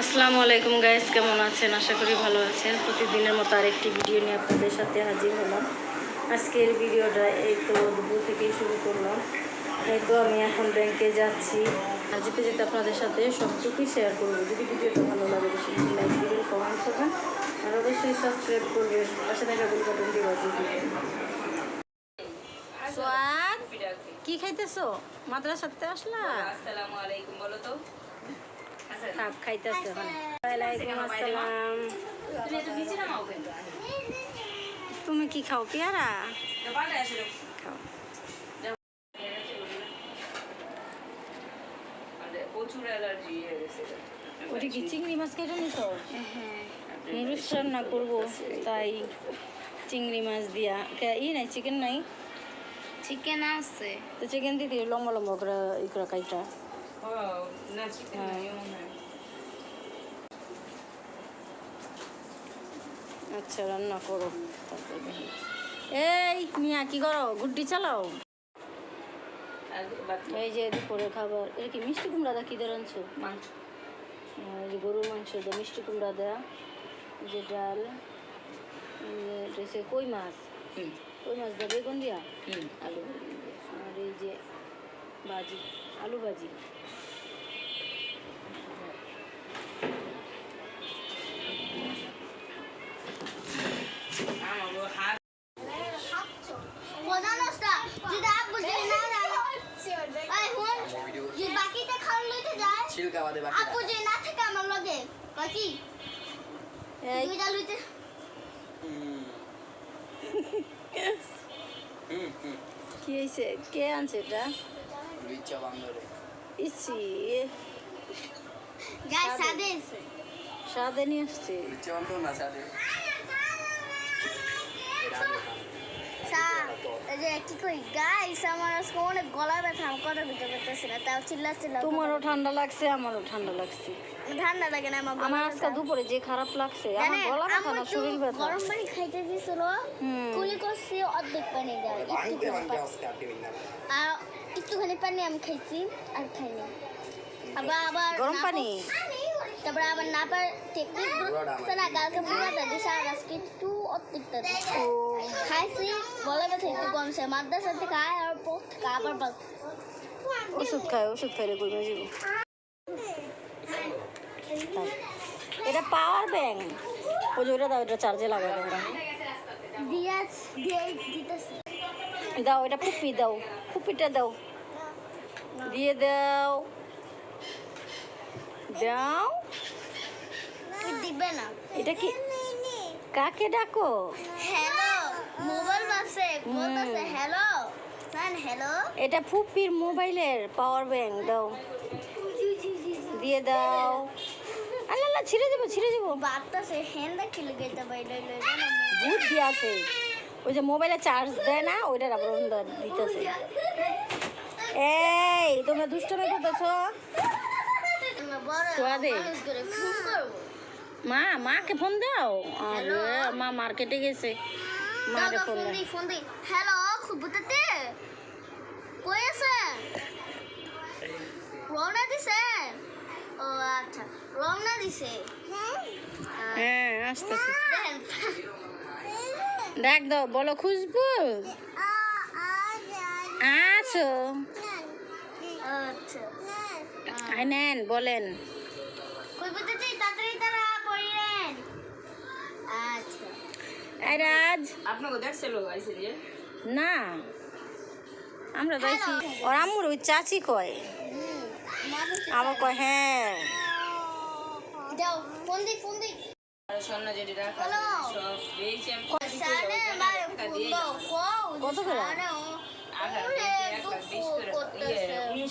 আসসালামু আলাইকুম গাইস কেমন আছেন? আশা করি ভালো আছেন। প্রতিদিনের মতো আরেকটি ভিডিও নিয়ে আপনাদের সাথে হাজির হলাম। আজকের ভিডিওটা এই তো দুপুর থেকেই শুরু করলাম। এই তো আমি এখন ব্যাংকে যাচ্ছি। আর যেতে যেতে আপনাদের সাথে সবটুকুই শেয়ার করব। যদি ভিডিওটা ভালো লাগে বেশি বেশি লাইক দিবেন কমেন্ট করবেন। আর অবশ্যই সাবস্ক্রাইব করবেন। পাশে থাকা বেল বাটনটি বাজিয়ে দিবেন। কি খাইতেছো? মাদ্রাসাতে আসলা? আসসালামু আলাইকুম, বলো তো। থাক খাইতেছে। ওখানে ওয়ালাইকুম আসসালাম। তুমি কি খাও পেয়ারা? পাল্টে খাও। প্রচুর অ্যালার্জি হয়ে গেছে ওটি কি চিংড়ি মাছ কেটে নিছো? নুডলস রান্না করব তাই চিংড়ি মাছ দিয়া। ই নাই চিকেন নাই? চিকেন আছে। তো চিকেন দিদি লম্বা লম্বা করে ই করে কাইটা। না চিকেন নাই এমন নাই আচ্ছা রান্না করো। তারপরে। এই মিয়া কি করো? গুড্ডি চালাও। এই যে দুপুরে খাবার। এটা কি মিষ্টি কুমড়া দা কি দিয়ে রাঁধছো মাংস এই যে গরুর মাংস দেওয়া মিষ্টি কুমড়া দেওয়া যে ডাল কই মাছ? কই মাছ দেওয়া বেগুন দিয়া? আলু। আর এই যে ভাজি আলু ভাজি। বাদে বাকি আব্বু যদি না থাকে আমার লগে দুইটা লইতে কি হয়েছে কে আনছে এটা? লুইচা বান্দরে। ইচ্ছি গাই সাদে। এসে নিয়ে আসছে। লুইচা বান্দর না সাথে যে কি কই গাইস আমার আজকে অনেক গলা ব্যথা আমি কথা বলতে পারতেছি না তাও চিল্লা চিল্লা তোমারও ঠান্ডা লাগছে আমারও ঠান্ডা লাগছে। ঠান্ডা লাগে না আমার আমার আজকে দুপুরে যে খারাপ লাগছে আমার গলা ব্যথা না শরীর ব্যথা। গরম পানি খাইতে দিছিল হুম। কুলি করছি অর্ধেক পানি একটুখানি পানি। আর একটুখানি পানি আমি খাইছি আর খাইনি। আবার আবার গরম পানি? তারপরে আবার না পার টেকনিক না কালকে পুরোটা দিছে আর আজকে একটু দিছে। খাইছি গলা ব্যথা একটু কমছে মাদ্রাসা থেকে খায় আর পথ আবার বাস ওষুধ খায় ওষুধ খাইলে কমে যাব এটা পাওয়ার ব্যাংক ওই যে ওটা দাও এটা চার্জে লাগাই দিয়ে দাও এটা ফুপি দাও। ফুপিটা দাও। দিয়ে দাও। দাও। দিবে না। এটা কি? কাকে ডাকো? হ্যালো মোবাইল বাসে বলতেছে হুম। হ্যালো হ্যালো এটা ফুপির মোবাইলের পাওয়ার ব্যাংক দাও। দিয়ে দাও। আল্লাহ আল্লাহ ছিঁড়ে দেবো ছিঁড়ে দেবো বাতাসে হ্যান্ডা খেলে গেতে বাইরে বুদ্ধি আছে। ওই যে মোবাইলে চার্জ দেয় না ওইটার আবার দিতেছে। এই তোমরা দুষ্টমি করতেছ? সোয়াদে। মা মাকে ফোন দাও। আরে মা মার্কেটে গেছে। মারে ফোন ফোন দাও। ফোন দি। হ্যালো খুবুতাতে কই আছেন রওনা দিছে? ও আচ্ছা রওনা দিছে। হ্যাঁ আসতেছে। ডাক দাও বলো খুশবু। আছো। আচ্ছা। আই নেন বলেন। রাজ। আপনাকে দেখছিল আইসে যে না। আমরা যাইছি। ওর আম্মুর ওই চাচি কয়? আবার কয় হ্যাঁ। দাও ফোন দি দি কত করে? ইয়ে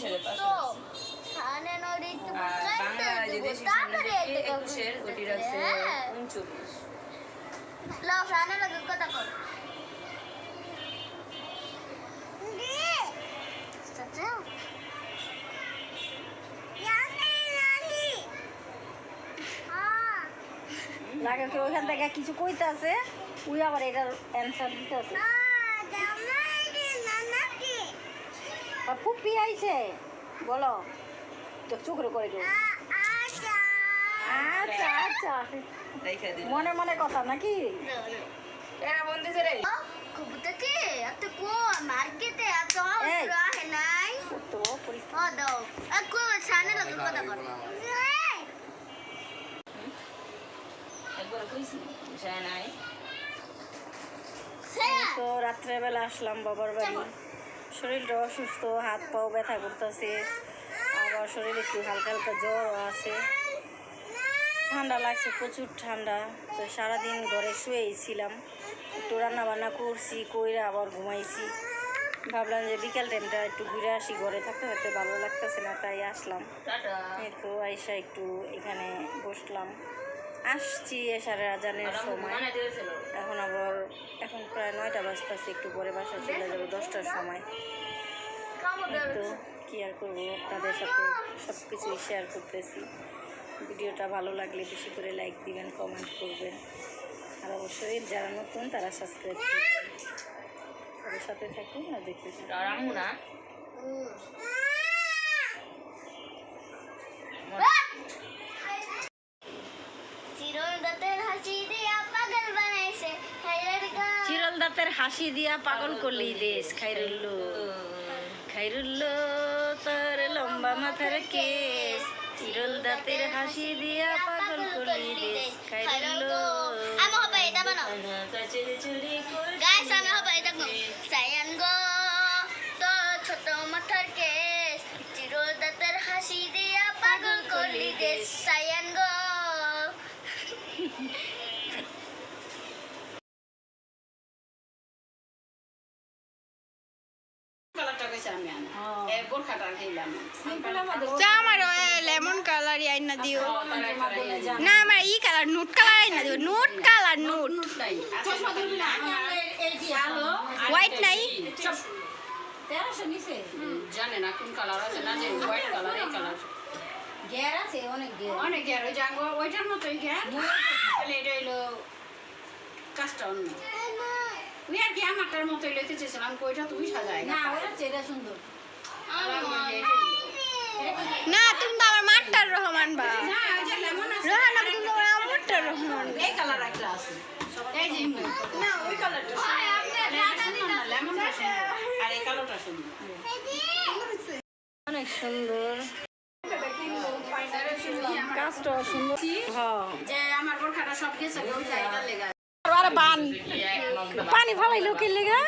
বাংলা হ্যাঁ। লাগে কি ওইখান থেকে কিছু কইতে আছে ওই আবার এটার অ্যান্সার দিতে আছে আর ফুপি আইছে বলো তো চোখরে করে দেবো আচ্ছা আচ্ছা। মনে মনে কথা নাকি? এরা বন্ধুছে রে কবুতরকে এত কো মার্কেটে এত এই। রাহে নাই? তো পরীক্ষা ও দাও। একো সামনে লাগো কথা কর একবার কইছি যায় নাই। তো রাত্রেবেলা আসলাম বাবার বাড়ি। শরীরটা অসুস্থ হাত পাও ব্যথা করতেছে। আবার শরীর একটু হালকা হালকা জ্বরও আছে। ঠান্ডা লাগছে, প্রচুর ঠান্ডা। তো সারাদিন ঘরে শুয়েই ছিলাম। একটু রান্না বান্না করছি, কইরা আবার ঘুমাইছি। ভাবলাম যে বিকেল টাইমটা একটু ঘুরে আসি, ঘরে থাকতে থাকতে ভালো লাগতেছে না, তাই আসলাম। তো আইসা একটু এখানে বসলাম। আসছি এসারে আজানের সময়। এখন আবার, এখন প্রায় নয়টা বাজতেছে, একটু পরে বাসা চলে যাব, দশটার সময়। তো কি আর করব, আপনাদের সাথে সব কিছুই শেয়ার করতেছি। ভিডিওটা ভালো লাগলে বেশি করে লাইক দিবেন কমেন্ট করবেন। আর অবশ্যই যারা নতুন তারা সাবস্ক্রাইব করবেন। তাদের সাথে থাকুন আর দেখতে থাকুন। না? চিরল দাঁতের হাসি দিয়া পাগল করলি দেশ খাইরুল্লো। খাইরুল্লো তোর লম্বা মাথার কেস চিরল দাঁতের হাসি দিয়া পাগল করলি দেশ খাইরুল্লো আমি হবে এটা বানাও। গাইস আমি হবে এটা গো সায়ান গো তো ছোট মাথার কেস চিরল দাঁতের হাসি দিয়া পাগল করলি দেশ সায়ান গো। কালারটা কইছে আইন না দিও না আমার ই কালার নুট কালার আইন না দিও নুট কালার নুট নাই চশমা ধরবি না কালো হোয়াইট নাই জানে না কোন কালার আছে না যে হোয়াইট কালার এই কালার গ্যার আছে অনেক গ্যার অনেক গ্যার ওই জাঙ্গো ওইটার মতোই গ্যার তাহলে এটা হইল কাজটা অন্য ওই আর কি আমারটার মতোই লইতে চেয়েছিলাম ওইটা তুমি সাজাই না ওরা চেহারা সুন্দর না তুমি রোহানা রহমান এই কালার একটা আছে। এই যে না ওই কালারটা আর এই সুন্দর। অনেক সুন্দর। সুন্দর। হ্যাঁ। যে আমার বোরখাটা সব গেছে ওই জায়গাটা লেগা। আর বান পানি। ফালাইলো কি লেগা।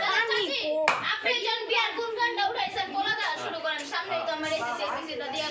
আপনি জন বিয়ার গুণ গানটা উঠাইছেন বলা শুরু করেন। সামনে তো আমার এসেছে এসেছে দিয়া